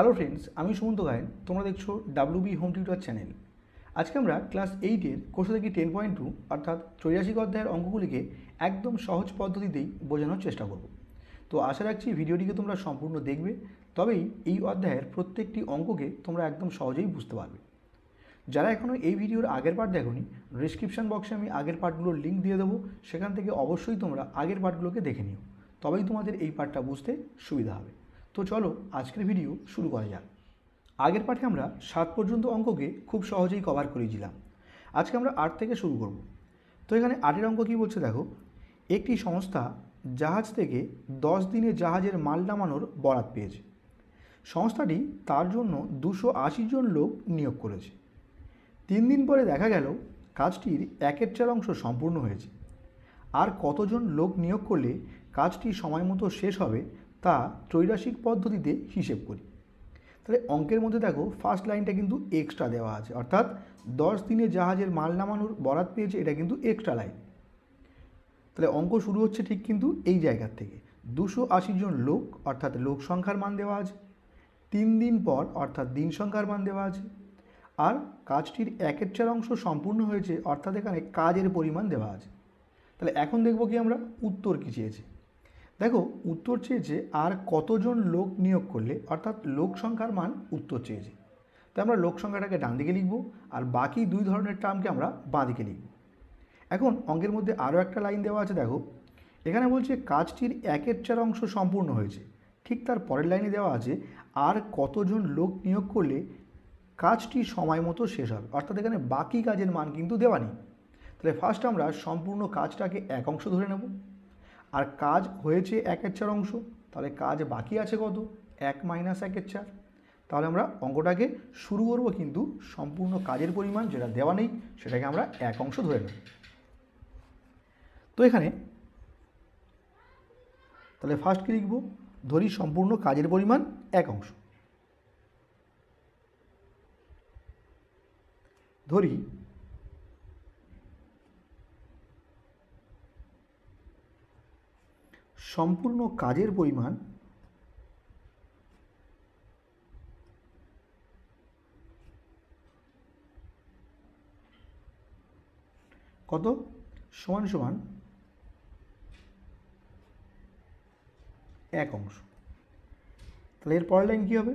Hello friends আমি সুমন্ত গায়েন, তোমরা দেখছ W B home tutor channel আজকে আমরা ক্লাস এইটের কোর্স থেকে টেন পয়েন্ট টু অর্থাৎ চৈরাশিক অধ্যায়ের অঙ্কগুলিকে একদম সহজ পদ্ধতিতেই বোঝানোর চেষ্টা করব। তো আশা রাখছি ভিডিওটিকে তোমরা সম্পূর্ণ দেখবে, তবেই এই অধ্যায়ের প্রত্যেকটি অঙ্ককে তোমরা একদম সহজেই বুঝতে পারবে। যারা এখনও এই ভিডিওর আগের পার্ট দেখোনি ডিসক্রিপশন বক্সে আমি আগের পার্টগুলোর লিঙ্ক দিয়ে দেবো, সেখান থেকে অবশ্যই তোমরা আগের পার্টগুলোকে দেখে নিও। তবেই তোমাদের এই পার্টটা বুঝতে সুবিধা হবে। তো চলো আজকের ভিডিও শুরু করা যাক। আগের পাঠে আমরা সাত পর্যন্ত অঙ্ককে খুব সহজেই কভার করিয়েছিলাম আজকে আমরা আট থেকে শুরু করব। তো এখানে আটের অঙ্ক কী বলছে দেখো? একটি সংস্থা জাহাজ থেকে দশ দিনে জাহাজের মাল নামানোর বরাত পেয়েছে। সংস্থাটি তার জন্য দুশো আশি জন লোক নিয়োগ করেছে। তিন দিন পরে দেখা গেল কাজটির একের চার অংশ সম্পূর্ণ হয়েছে। আর কতজন লোক নিয়োগ করলে কাজটি সময় মতো শেষ হবে তা ত্রৈরাসিক পদ্ধতিতে হিসেব করি। তাহলে অঙ্কের মধ্যে দেখো ফার্স্ট লাইনটা কিন্তু এক্সট্রা দেওয়া আছে। অর্থাৎ দশ দিনে জাহাজের মাল নামানোর বরাত পেয়েছে, এটা কিন্তু এক্সট্রা লাইন তাহলে অঙ্ক শুরু হচ্ছে ঠিক কিন্তু এই জায়গার থেকে। দুশো আশি জন লোক, অর্থাৎ লোক সংখ্যার মান দেওয়া আছে। তিন দিন পর, অর্থাৎ দিন সংখ্যার মান দেওয়া আছে। আর কাজটির একের চার অংশ সম্পূর্ণ হয়েছে, অর্থাৎ এখানে কাজের পরিমাণ দেওয়া আছে। তাহলে এখন দেখব কি আমরা, উত্তর কী চেয়েছে। দেখো, উত্তর চেয়েছে আর কতজন লোক নিয়োগ করলে, অর্থাৎ লোক সংখ্যার মান উত্তর চেয়েছে। তাই আমরা লোক সংখ্যাটাকে ডান দিকে লিখব আর বাকি দুই ধরনের টার্মকে আমরা বাঁ দিকে লিখব। এখন অঙ্কের মধ্যে আরও একটা লাইন দেওয়া আছে, দেখো। এখানে বলছে, কাজটির একের চার অংশ সম্পূর্ণ হয়েছে। ঠিক তার পরের লাইনে দেওয়া আছে, আর কতজন লোক নিয়োগ করলে কাজটি সময় মতো শেষ হবে? অর্থাৎ এখানে বাকি কাজের মান কিন্তু দেওয়া নেই। তাহলে ফার্স্ট আমরা সম্পূর্ণ কাজটাকে এক অংশ ধরে নেব। আর কাজ হয়েছে একের চার অংশ, তাহলে কাজ বাকি আছে কত? এক মাইনাস একের চার। তাহলে আমরা অঙ্কটাকে শুরু করব কিন্তু সম্পূর্ণ কাজের পরিমাণ যেটা দেওয়া নেই, সেটাকে আমরা এক অংশ ধরে নেব। তো এখানে তাহলে ফার্স্ট কি লিখব? ধরি সম্পূর্ণ কাজের পরিমাণ এক অংশ। ধরি সম্পূর্ণ কাজের পরিমাণ কত? সমান সমান এক অংশ। তাহলে এর পরের লাইন কী হবে?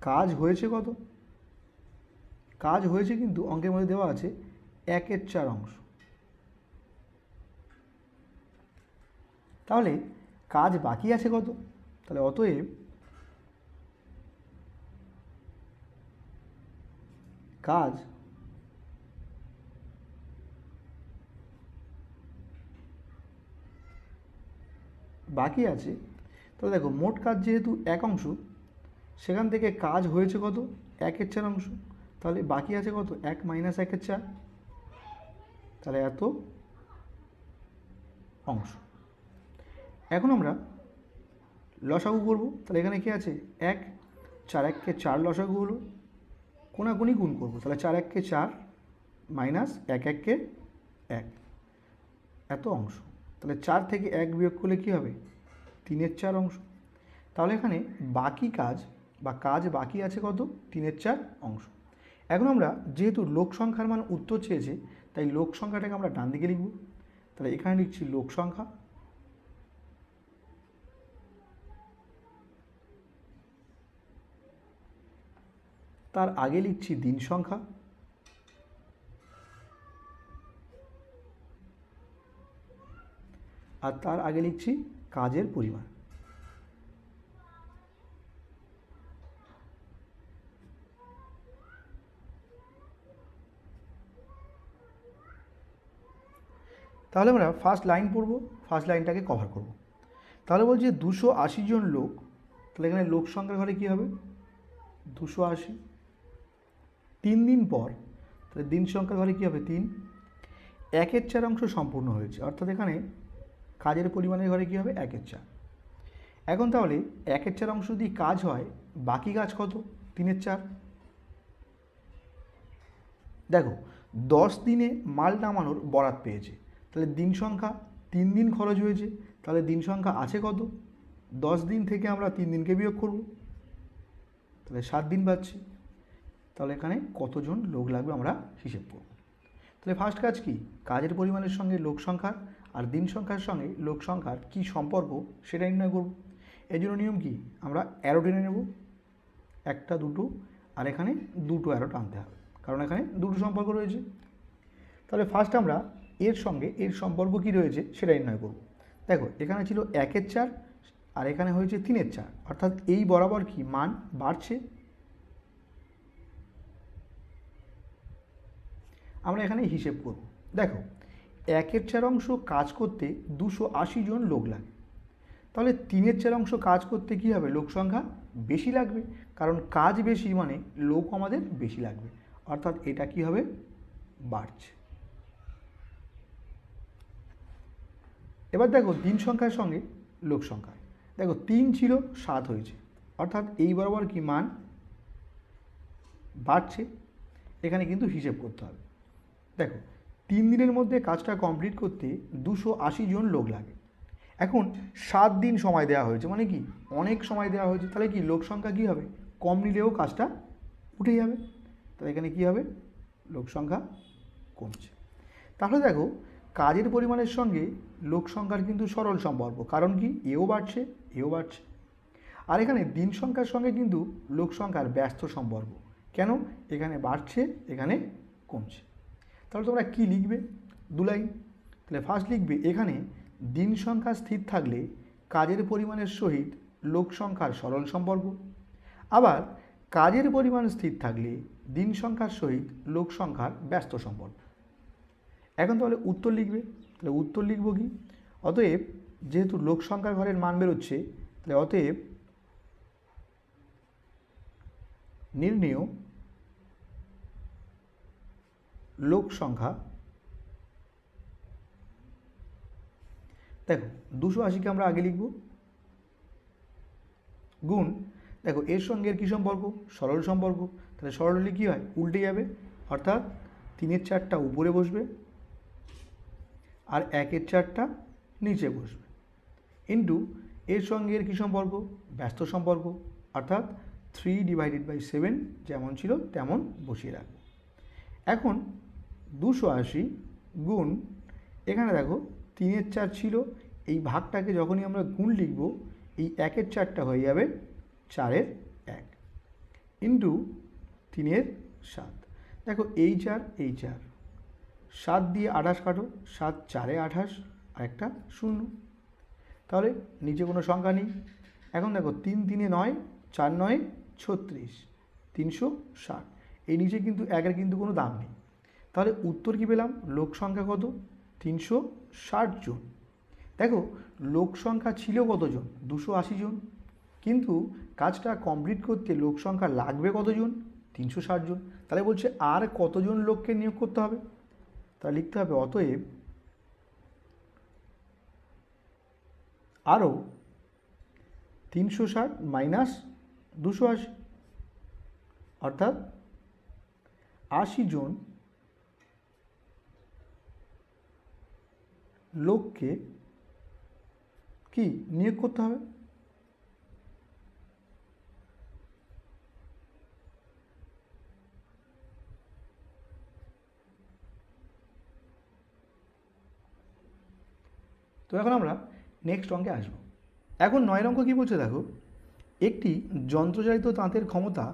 কাজ হয়েছে কত? কাজ হয়েছে কিন্তু অঙ্কের মধ্যে দেওয়া আছে একের চার অংশ। তাহলে কাজ বাকি আছে কত? তাহলে অতএব কাজ বাকি আছে। তাহলে দেখো, মোট কাজ যেহেতু এক অংশ, সেখান থেকে কাজ হয়েছে কত? একের চার অংশ। তাহলে বাকি আছে কত? এক মাইনাস একের চার। তাহলে এত অংশ। এখন আমরা লসাগু করব। তাহলে এখানে কি আছে? এক, চার এককে চার লসাগু হলো। কোনাকুনি গুণ করব। তাহলে চার এককে চার মাইনাস এক এককে এক। এত অংশ। তাহলে চার থেকে এক বিয়োগ করলে কী হবে? তিনের চার অংশ। তাহলে এখানে বাকি কাজ বা কাজ বাকি আছে কত? তিনের চার অংশ। এখন আমরা যেহেতু লোক সংখ্যার মান উত্তর চেয়েছে তাই লোক সংখ্যাটাকে আমরা ডান দিকে লিখব। তাহলে এখানে লিখছি লোক সংখ্যা। তার আগে লিখছি দিন সংখ্যা। আর তার আগে লিখছি কাজের পরিমাণ। তাহলে আমরা ফার্স্ট লাইন পড়ব ফার্স্ট লাইনটাকে কভার করব। তাহলে বলছি দুশো আশি জন লোক, তাহলে এখানে লোক সংখ্যার ঘরে কী হবে? দুশো আশি। তিন দিন পর, তাহলে দিন সংখ্যার ঘরে কী হবে? তিন। একের চার অংশ সম্পূর্ণ হয়েছে, অর্থাৎ এখানে কাজের পরিমাণের ঘরে কী হবে? একের চার। এখন তাহলে একের চার অংশ যদি কাজ হয়, বাকি কাজ কত? তিনের চার। দেখো, দশ দিনে মাল নামানোর বরাত পেয়েছে। তাহলে দিন সংখ্যা তিন দিন খরচ হয়েছে, তাহলে দিন সংখ্যা আছে কত? দশ দিন থেকে আমরা তিন দিনকে বিয়োগ করব। তাহলে সাত দিন পাচ্ছি তাহলে এখানে কতজন লোক লাগবে আমরা হিসেব করব। তাহলে ফার্স্ট কাজ কি? কাজের পরিমাণের সঙ্গে লোক সংখ্যার আর দিন সংখ্যার সঙ্গে লোক সংখ্যার কী সম্পর্ক সেটা নির্ণয় করব। এই জন্য নিয়ম কি? আমরা অ্যারো টেনে নেব। একটা, দুটো, আর এখানে দুটো অ্যারো টানতে হবে। কারণ এখানে দুটো সম্পর্ক রয়েছে। তাহলে ফার্স্ট আমরা এর সঙ্গে এর সম্পর্ক কী রয়েছে সেটা নির্ণয় করব। দেখো, এখানে ছিল একের চার আর এখানে হয়েছে তিনের চার। অর্থাৎ এই বরাবর কি মান বাড়ছে? আমরা এখানে হিসেব করব। দেখো, একের চার অংশ কাজ করতে দুশো আশি জন লোক লাগে। তাহলে তিনের চার অংশ কাজ করতে কী হবে? লোক সংখ্যা বেশি লাগবে। কারণ কাজ বেশি মানে লোক আমাদের বেশি লাগবে। অর্থাৎ এটা কি হবে? বাড়ছে। এবার দেখো দিন সংখ্যার সঙ্গে লোক সংখ্যা। দেখো তিন ছিল সাত হয়েছে। অর্থাৎ এই বরাবর কি মান? বাড়ছে। এখানে কিন্তু হিসেব করতে হবে। দেখো, তিন দিনের মধ্যে কাজটা কমপ্লিট করতে দুশো আশি জন লোক লাগে। এখন সাত দিন সময় দেওয়া হয়েছে মানে কি? অনেক সময় দেওয়া হয়েছে। তাহলে কি লোক সংখ্যা কী হবে? কম নিলেও কাজটা উঠে যাবে। তাহলে এখানে কী হবে? লোক সংখ্যা কমছে। তাহলে দেখো কাজের পরিমাণের সঙ্গে লোক সংখ্যার কিন্তু সরল সম্পর্ক। কারণ কি? এও বাড়ছে এও বাড়ছে। আর এখানে দিন সংখ্যার সঙ্গে কিন্তু লোক সংখ্যার ব্যস্ত সম্পর্ক। কেন? এখানে বাড়ছে, এখানে কমছে। তাহলে তোমরা কি লিখবে? দু লাইন। তাহলে ফার্স্ট লিখবে, এখানে দিন সংখ্যা স্থির থাকলে কাজের পরিমাণের সহিত লোক সংখ্যার সরল সম্পর্ক। আবার কাজের পরিমাণ স্থির থাকলে দিন সংখ্যার সহিত লোক সংখ্যার ব্যস্ত সম্পর্ক। এখন তাহলে উত্তর লিখবে। তাহলে উত্তর লিখব কি? অতএব যেহেতু লোক সংখ্যার ঘরের মান বেরোচ্ছে, তাহলে অতএব নির্ণেয় লোক সংখ্যা দেখো, দুশো আশিকে আমরা আগে লিখব। গুণ, দেখো, এর সঙ্গে এর কী সম্পর্ক? সরল সম্পর্ক। তাহলে সরল হলে কী হয়? উল্টে যাবে। অর্থাৎ তিনের চারটা উপরে বসবে। আর একের চারটা নিচে বসবে। ইন্টু এর সঙ্গে এর কী সম্পর্ক? ব্যস্ত সম্পর্ক। অর্থাৎ থ্রি ডিভাইডেড বাই সেভেন যেমন ছিল তেমন বসিয়ে রাখব। এখন দুশো আশি গুণ, এখানে দেখো তিনের চার ছিল, এই ভাগটাকে যখনই আমরা গুণ লিখব, এই একের চারটা হয়ে যাবে চারের এক। ইন্টু তিনের সাত। দেখো এই চার এই চার। সাত দিয়ে আঠাশ কাটো, সাত চারে আঠাশ, আর একটা শূন্য। তাহলে নিচে কোনো সংখ্যা নেই। এখন দেখো, তিন তিনে নয়, চার নয়, ছত্রিশ, তিনশো ষাট। এই নিচে কিন্তু একের কিন্তু কোনো দাম নেই। তাহলে উত্তর কী পেলাম? লোক সংখ্যা কত? তিনশো ষাট জন। দেখো, লোক সংখ্যা ছিল কতজন? দুশো আশি জন। কিন্তু কাজটা কমপ্লিট করতে লোক সংখ্যা লাগবে কতজন? তিনশো ষাট জন। তাহলে বলছে আর কতজন লোককে নিয়োগ করতে হবে? তাহলে লিখতে হবে, অতএব আরও তিনশো ষাট মাইনাস দুশো আশি, অর্থাৎ আশি জন লোককে কি নিয়োগ করতে হবে? তো এখন আমরা নেক্সট অঙ্কে আসব। এখন নয় অঙ্ক কী বলছে দেখো? একটি যন্ত্রচালিত তাঁতের ক্ষমতা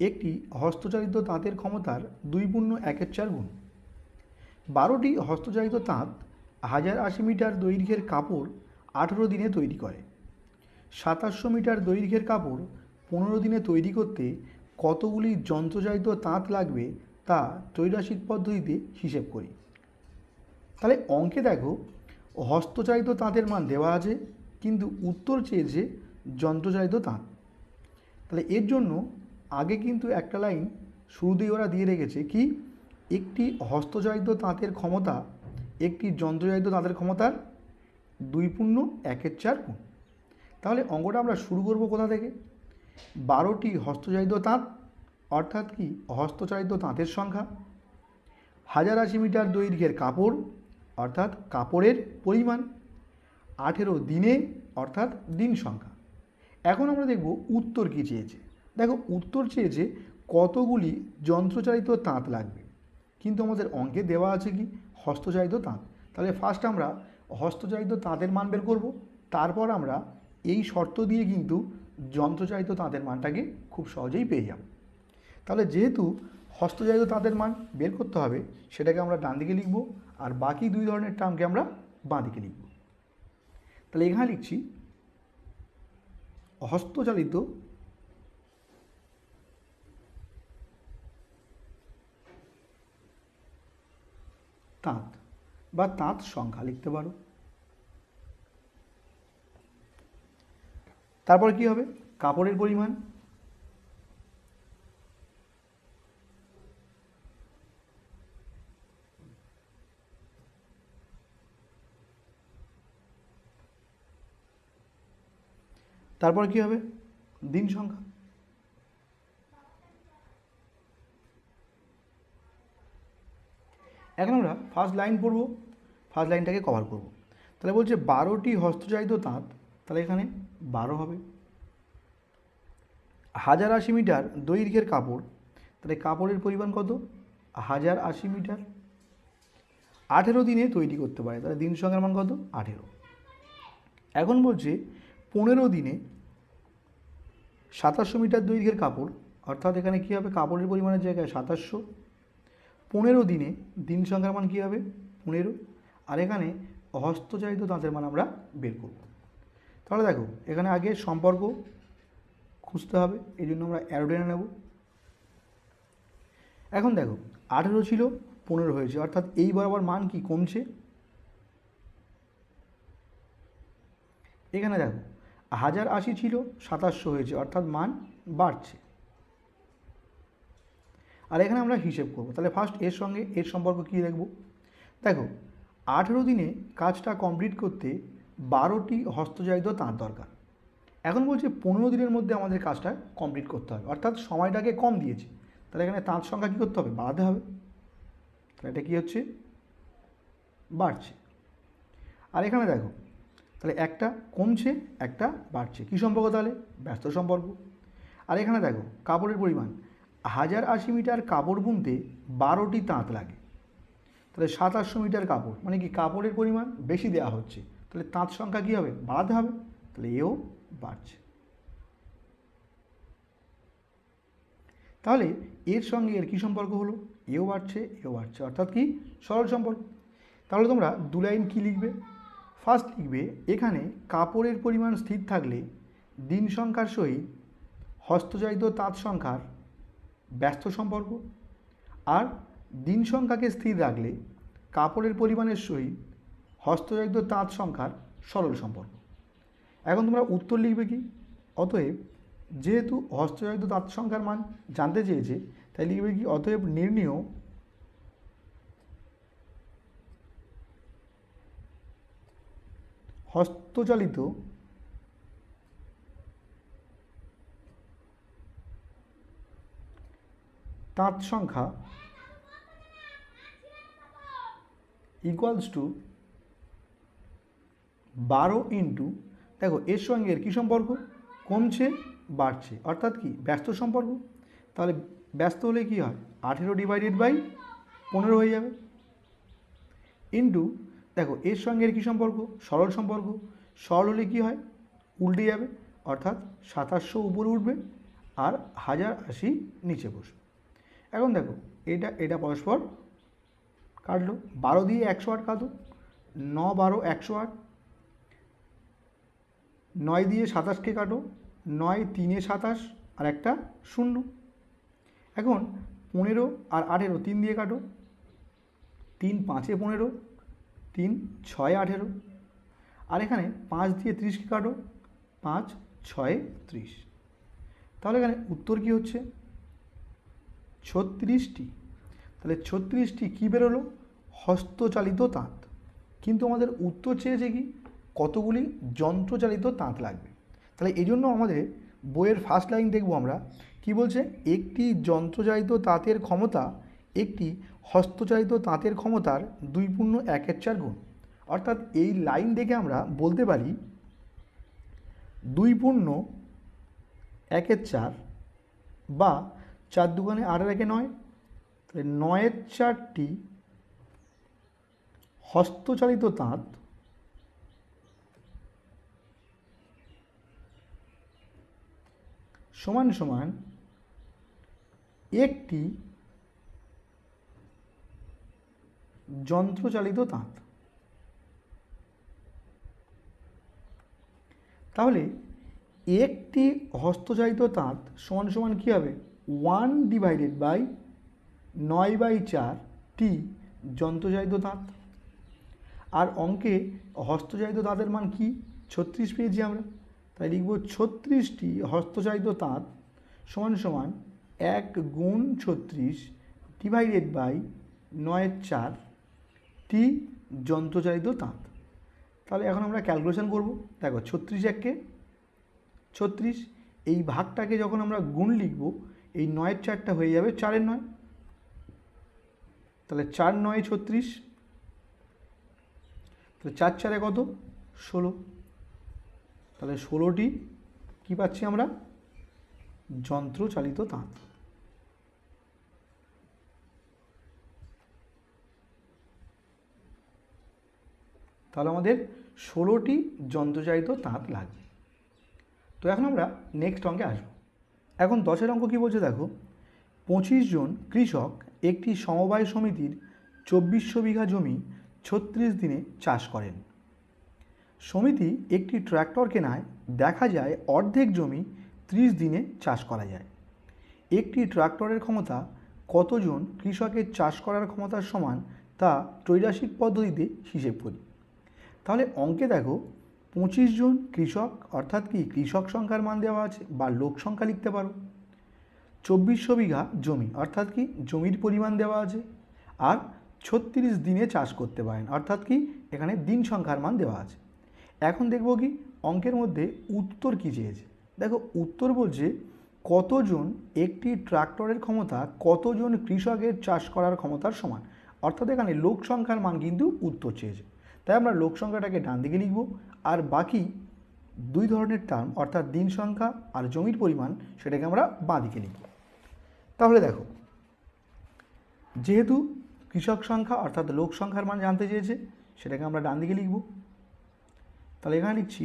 একটি হস্তচালিত তাঁতের ক্ষমতার দুই পূর্ণ একের চার গুণ। বারোটি হস্তচালিত তাঁত হাজার আশি মিটার দৈর্ঘ্যের কাপড় আঠেরো দিনে তৈরি করে। সাতাশশো মিটার দৈর্ঘ্যের কাপড় পনেরো দিনে তৈরি করতে কতগুলি যন্ত্রচালিত তাঁত লাগবে তা ত্রৈরাসিক পদ্ধতিতে হিসেব করি। তাহলে অঙ্কে দেখো হস্তচালিত তাঁতের মান দেওয়া আছে, কিন্তু উত্তর চেয়েছে যন্ত্রচালিত তাঁত। তাহলে এর জন্য আগে কিন্তু একটা লাইন শুরুতেই ওরা দিয়ে রেখেছে কি, একটি হস্তচালিত তাঁতের ক্ষমতা একটি যন্ত্রচালিত তাঁতের ক্ষমতার দুই পূর্ণ, একের চার গুণ। তাহলে অঙ্কটা আমরা শুরু করব কোথা থেকে? বারোটি হস্তচালিত তাঁত, অর্থাৎ কি হস্তচালিত তাঁতের সংখ্যা। হাজার আশি মিটার দৈর্ঘ্যের কাপড় অর্থাৎ কাপড়ের পরিমাণ। আঠেরো দিনে অর্থাৎ দিন সংখ্যা। এখন আমরা দেখব উত্তর কী চেয়েছে। দেখো, উত্তর চেয়েছে কতগুলি যন্ত্রচালিত তাঁত লাগবে। কিন্তু আমাদের অঙ্কে দেওয়া আছে কি? হস্তচালিত তাঁত। তাহলে ফার্স্ট আমরা হস্তচালিত তাঁতের মান বের করব। তারপর আমরা এই শর্ত দিয়ে কিন্তু যন্ত্রচালিত তাঁতের মানটাকে খুব সহজেই পেয়ে যাব। তাহলে যেহেতু হস্তচালিত তাঁতের মান বের করতে হবে, সেটাকে আমরা ডান দিকে লিখব আর বাকি দুই ধরনের টার্মকে আমরা বাঁ দিকে লিখব। তাহলে এখানে লিখছি, হস্তচালিত তাঁত বা তাঁত সংখ্যা লিখতে পারো। তারপর কি হবে? কাপড়ের পরিমাণ তারপর কি হবে? দিন সংখ্যা। এখন আমরা ফার্স্ট লাইন পড়ব ফার্স্ট লাইনটাকে কভার করব। তাহলে বলছে বারোটি হস্তচালিত তাঁত, তাহলে এখানে বারো হবে। হাজার আশি মিটার দৈর্ঘ্যের কাপড়, তাহলে কাপড়ের পরিমাণ কত? হাজার আশি মিটার। আঠেরো দিনে তৈরি করতে পারে, তাহলে দিন সংখ্যার মান কত? আঠেরো। এখন বলছে পনেরো দিনে সাতাশশো মিটার দৈর্ঘ্যের কাপড়, অর্থাৎ এখানে কী হবে? কাপড়ের পরিমাণের জায়গায় সাতাশশো। পনেরো দিনে দিন সংখ্যার মান কী হবে? পনেরো। আর এখানে হস্তচালিত দাঁতের মান আমরা বের করব। তাহলে দেখো, এখানে আগে সম্পর্ক খুঁজতে হবে, এই জন্য আমরা অ্যারো টেনে নেব। এখন দেখো, আঠেরো ছিল, পনেরো হয়েছে, অর্থাৎ এই বরাবর মান কি কমছে? এখানে দেখো হাজার আশি ছিল, সাতাশশো হয়েছে, অর্থাৎ মান বাড়ছে। আর এখানে আমরা হিসেব করব। তাহলে ফার্স্ট এর সঙ্গে এর সম্পর্ক কী দেখব? দেখো, আঠেরো দিনে কাজটা কমপ্লিট করতে বারোটি হস্তচালিত তাঁত দরকার। এখন বলছে পনেরো দিনের মধ্যে আমাদের কাজটা কমপ্লিট করতে হবে, অর্থাৎ সময়টাকে কম দিয়েছে। তাহলে এখানে তাঁত সংখ্যা কী করতে হবে? বাড়াতে হবে। তাহলে এটা কী হচ্ছে? বাড়ছে। আর এখানে দেখো তাহলে একটা কমছে, একটা বাড়ছে। কী সম্পর্ক তাহলে? ব্যস্ত সম্পর্ক। আর এখানে দেখো, কাপড়ের পরিমাণ। হাজার আশি মিটার কাপড় বুনতে বারোটি তাঁত লাগে। তাহলে সাতাশশো মিটার কাপড় মানে কি কাপড়ের পরিমাণ বেশি দেওয়া হচ্ছে। তাহলে তাঁত সংখ্যা কী হবে? বাড়াতে হবে। তাহলে এও বাড়ছে। তাহলে এর সঙ্গে এর কী সম্পর্ক হলো? এও বাড়ছে এও বাড়ছে। অর্থাৎ কি? সরল সম্পর্ক। তাহলে তোমরা দু লাইন কী লিখবে? ফার্স্ট লিখবে, এখানে কাপড়ের পরিমাণ স্থির থাকলে দিন সংখ্যার সহিত হস্তচালিত তাঁত সংখ্যার ব্যস্ত সম্পর্ক। আর দিন সংখ্যাকে স্থির রাখলে কাপড়ের পরিমাণের সহিত হস্তচালিত তাঁত সংখ্যার সরল সম্পর্ক। এখন তোমরা উত্তর লিখবে কি? অতএব যেহেতু হস্তচালিত তাঁত সংখ্যার মান জানতে চেয়েছে, তাই লিখবে কি? অতএব নির্ণীয় হস্তচালিত তাঁত সংখ্যা ইকুয়ালস টু বারো ইন্টু দেখো এর সঙ্গে এর কী সম্পর্ক? কমছে, বাড়ছে। অর্থাৎ কি? ব্যস্ত সম্পর্ক। তাহলে ব্যস্ত হলে কী হয়? আঠেরো ডিভাইডেড বাই পনেরো হয়ে যাবে। ইন্টু দেখো, এর সঙ্গে এর কী সম্পর্ক? সরল সম্পর্ক। সরল হলে কী হয়? উল্টে যাবে, অর্থাৎ সাতাশশো উপরে উঠবে আর হাজার আশি নিচে বসবে। এখন দেখো, এটা এটা পরস্পর কাটলো। বারো দিয়ে একশো আট কাটো। ন বারো একশো আট। নয় দিয়ে সাতাশকে কাটো। নয় তিনে সাতাশ আর একটা শূন্য। এখন পনেরো আর আঠেরো তিন দিয়ে কাটো। তিন পাঁচে পনেরো। তিন, ছয়, আঠেরো। আর এখানে পাঁচ দিয়ে ত্রিশকে কাটো? পাঁচ, ছয়, ত্রিশ। তাহলে এখানে উত্তর কী হচ্ছে? ছত্রিশটি। তাহলে ছত্রিশটি কী বেরোলো? হস্তচালিত তাঁত। কিন্তু আমাদের উত্তর চেয়েছে কি? কতগুলি যন্ত্রচালিত তাঁত লাগবে। তাহলে এই জন্য আমাদের বইয়ের ফার্স্ট লাইন দেখব আমরা। কি বলছে? একটি যন্ত্রচালিত তাঁতের ক্ষমতা একটি হস্তচালিত তাঁতের ক্ষমতার দুই পূর্ণ একের চার গুণ। অর্থাৎ এই লাইন দেখে আমরা বলতে পারি, দুই পূর্ণ একের চার বা চার দুগানে আটের একে নয়। তাহলে নয়ের চারটি হস্তচালিত তাঁত সমান সমান একটি যন্ত্রচালিত তাঁত। তাহলে একটি হস্তচালিত তাঁত সমান সমান কী হবে? ওয়ান ডিভাইডেড বাই নয় বাই চার টি যন্ত্রচালিত তাঁত। আর অঙ্কে হস্তচালিত তাঁতের মান কি? ছত্রিশ পেয়েছি আমরা। তাই লিখব ছত্রিশটি হস্তচালিত তাঁত সমান সমান এক গুণ ছত্রিশ ডিভাইডেড বাই নয়ের চার টি যন্ত্রচালিত তাঁত। তাহলে এখন আমরা ক্যালকুলেশন করব। দেখো, ছত্রিশ এককে ছত্রিশ, এই ভাগটাকে যখন আমরা গুণ লিখব, এই নয়ের চারটা হয়ে যাবে চারের নয়। তাহলে চার নয় ছত্রিশ, তাহলে চার চারে কত? ষোলো। তাহলে ষোলোটি কী পাচ্ছি আমরা? যন্ত্রচালিত তাঁত। তাহলে আমাদের ষোলোটি যন্ত্রচালিত তাঁত লাগবে। তো এখন আমরা নেক্সট অঙ্কে আসব। এখন দশের অঙ্ক কী বলছে দেখো? পঁচিশ জন কৃষক একটি সমবায় সমিতির চব্বিশশো বিঘা জমি ছত্রিশ দিনে চাষ করেন। সমিতি একটি ট্র্যাক্টর কেনায় দেখা যায় অর্ধেক জমি ত্রিশ দিনে চাষ করা যায়। একটি ট্রাক্টরের ক্ষমতা কতজন কৃষকের চাষ করার ক্ষমতার সমান তা ত্রৈরাসিক পদ্ধতিতে হিসেব করি। তাহলে অঙ্কে দেখো পঁচিশ জন কৃষক, অর্থাৎ কি কৃষক সংখ্যার মান দেওয়া আছে বা লোক সংখ্যা লিখতে পারো। চব্বিশশো বিঘা জমি, অর্থাৎ কি জমির পরিমাণ দেওয়া আছে। আর ছত্রিশ দিনে চাষ করতে পারেন, অর্থাৎ কি এখানে দিন সংখ্যার মান দেওয়া আছে। এখন দেখব কি অঙ্কের মধ্যে উত্তর কী চেয়েছে। দেখো উত্তর বলছে কতজন একটি ট্রাক্টরের ক্ষমতা, কতজন কৃষকের চাষ করার ক্ষমতার সমান। অর্থাৎ এখানে লোক সংখ্যার মান কিন্তু উত্তর চেয়েছে। তাই আমরা লোক সংখ্যাটাকে ডান দিকে লিখব আর বাকি দুই ধরনের টার্ম অর্থাৎ দিন সংখ্যা আর জমির পরিমাণ, সেটাকে আমরা বাঁ দিকে লিখব। তাহলে দেখো, যেহেতু কৃষক সংখ্যা, অর্থাৎ লোক সংখ্যার মান জানতে চেয়েছে, সেটাকে আমরা ডান দিকে লিখব। তাহলে এখানে লিখছি,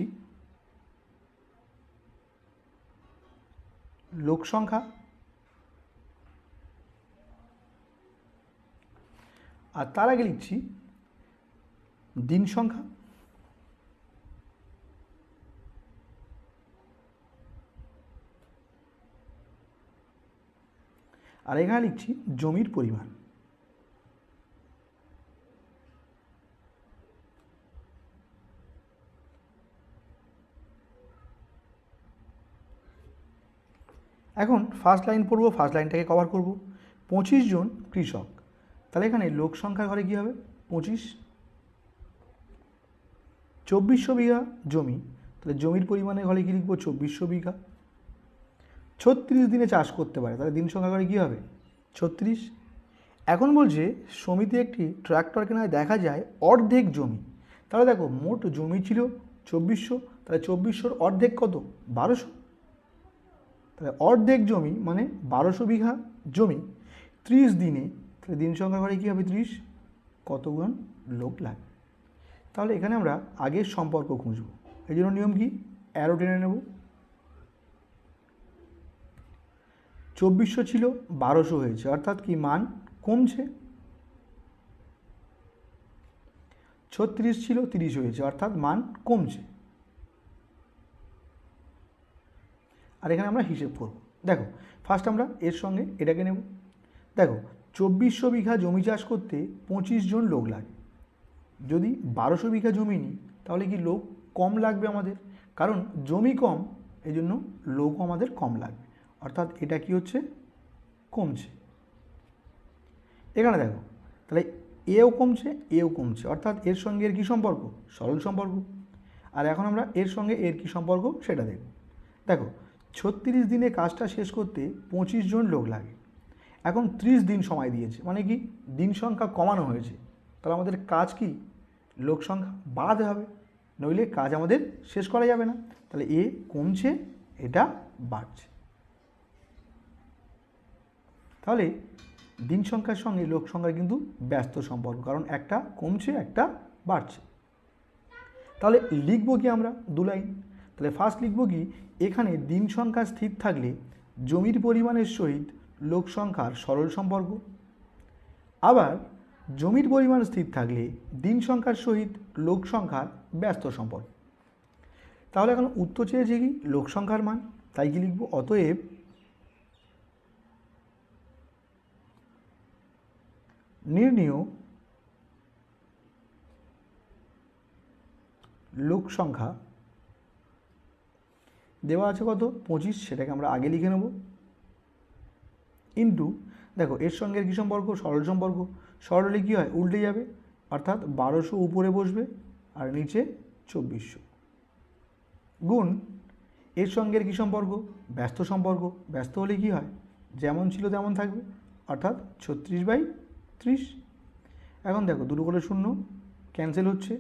লোক সংখ্যা আর তার আগে লিখছি দিন সংখ্যা? আর এখানে লিখছি জমির পরিমাণ। এখন ফার্স্ট লাইন পড়ব ফার্স্ট লাইনটাকে কভার করব। পঁচিশ জন কৃষক। তাহলে এখানে লোক সংখ্যা ঘরে কী হবে? পঁচিশ চব্বিশশো বিঘা জমি, তাহলে জমির পরিমাণে ঘরে কী লিখব? চব্বিশশো বিঘা। ছত্রিশ দিনে চাষ করতে পারে, তাহলে দিন সংখ্যা ঘরে কী হবে? ছত্রিশ। এখন বলছে, সমিতি একটি ট্রাক্টর কেনায় দেখা যায় অর্ধেক জমি। তাহলে দেখো, মোট জমি ছিল চব্বিশশো, তাহলে চব্বিশশোর অর্ধেক কত? বারোশো। তাহলে অর্ধেক জমি মানে বারোশো বিঘা জমি। ত্রিশ দিনে, তাহলে দিন সংখ্যা ঘরে কী হবে? ত্রিশ। কতগুণ লোক লাগে তাহলে এখানে আমরা আগের সম্পর্ক খুঁজব। এই জন্য নিয়ম কি? অ্যারো টেনে নেব। চব্বিশশো ছিল, বারোশো হয়েছে। অর্থাৎ কি মান কমছে? ছত্রিশ ছিল, তিরিশ হয়েছে। অর্থাৎ মান কমছে। আর এখানে আমরা হিসেব করব। দেখো ফার্স্ট আমরা এর সঙ্গে এটাকে নেব। দেখো, চব্বিশশো বিঘা জমি চাষ করতে পঁচিশ জন লোক লাগে। যদি বারোশো বিঘা জমি নিই, তাহলে কি লোক কম লাগবে আমাদের? কারণ জমি কম এই জন্য লোকও আমাদের কম লাগবে। অর্থাৎ এটা কি হচ্ছে? কমছে। এখানে দেখো, তাহলে এও কমছে এও কমছে। অর্থাৎ এর সঙ্গে এর কী সম্পর্ক? সরল সম্পর্ক। আর এখন আমরা এর সঙ্গে এর কী সম্পর্ক সেটা দেখব। দেখো, ছত্রিশ দিনে কাজটা শেষ করতে পঁচিশ জন লোক লাগে। এখন ত্রিশ দিন সময় দিয়েছে। মানে কি? দিন সংখ্যা কমানো হয়েছে। তাহলে আমাদের কাজ কি? লোক সংখ্যা বাড়াতে হবে, নইলে কাজ আমাদের শেষ করা যাবে না। তাহলে এ কমছে, এটা বাড়ছে। তাহলে দিন সংখ্যার সঙ্গে লোক সংখ্যার কিন্তু ব্যস্ত সম্পর্ক, কারণ একটা কমছে, একটা বাড়ছে। তাহলে লিখব কি আমরা দু লাইন? তাহলে ফার্স্ট লিখব কি, এখানে দিন সংখ্যা স্থির থাকলে জমির পরিমাণের সহিত লোক সংখ্যার সরল সম্পর্ক। আবার জমির পরিমাণ স্থির থাকলে দিন সংখ্যার সহিত লোক সংখ্যার ব্যস্ত সম্পর্ক তাহলে এখন উত্তর চেয়েছে কি লোক সংখ্যার মান, তাই কি লিখব? অতএব নির্ণীয় লোক সংখ্যা দেওয়া আছে কত? পঁচিশ, সেটাকে আমরা আগে লিখে নেব। ইন্টু, দেখো, এর সঙ্গে কী সম্পর্ক? সরল সম্পর্ক। সরলে কী হয়? উল্টে যাবে। অর্থাৎ বারোশো উপরে বসবে আর নিচে চব্বিশশো। গুণ, এর সঙ্গে কী সম্পর্ক? ব্যস্ত সম্পর্ক। ব্যস্ত হলে কী হয়? যেমন ছিল তেমন থাকবে। অর্থাৎ ছত্রিশ বাই ত্রিশ। এখন দেখো, দুটো করে শূন্য ক্যান্সেল হচ্ছে।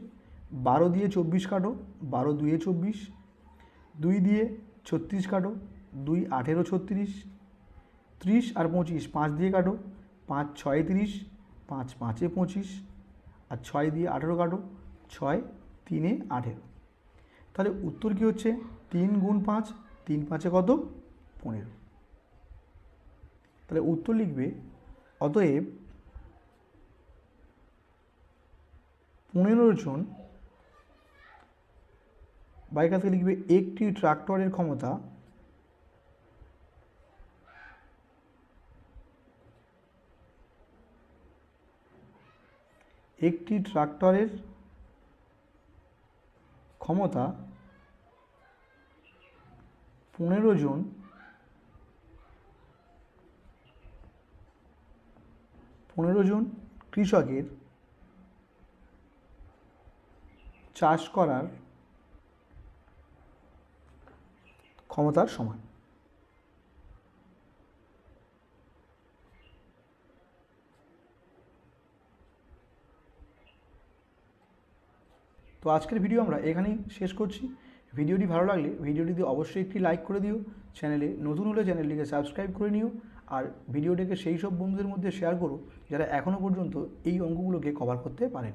বারো দিয়ে চব্বিশ কাটো, বারো দুয়ে চব্বিশ। দুই দিয়ে ছত্রিশ কাটো, দুই আঠেরো ছত্রিশ। ত্রিশ আর পঁচিশ, পাঁচ দিয়ে কাটো, পাঁচ ছয় তিরিশ। পাঁচ পাঁচে পঁচিশ আর ছয় দিয়ে আঠেরো কাটো, ছয় তিনে আঠেরো। তাহলে উত্তর কী হচ্ছে? তিন গুণ পাঁচ, তিন পাঁচে কত? পনেরো। তাহলে উত্তর লিখবে, অতএব পনেরো জন বাইক থেকে লিখবে একটি ট্রাক্টরের ক্ষমতা একটি ট্রাক্টরের ক্ষমতা পনেরো জন পনেরো জন কৃষকের চাষ করার ক্ষমতার সমান তো আজকের ভিডিও আমরা এখানেই শেষ করছি। ভিডিওটি ভালো লাগলে ভিডিওটিতে অবশ্যই একটি লাইক করে দিও। চ্যানেলে নতুন হলে চ্যানেলটিকে সাবস্ক্রাইব করে নিও। আর ভিডিওটিকে সেই সব বন্ধুদের মধ্যে শেয়ার করো যারা এখনও পর্যন্ত এই অঙ্কগুলোকে কভার করতে পারেন।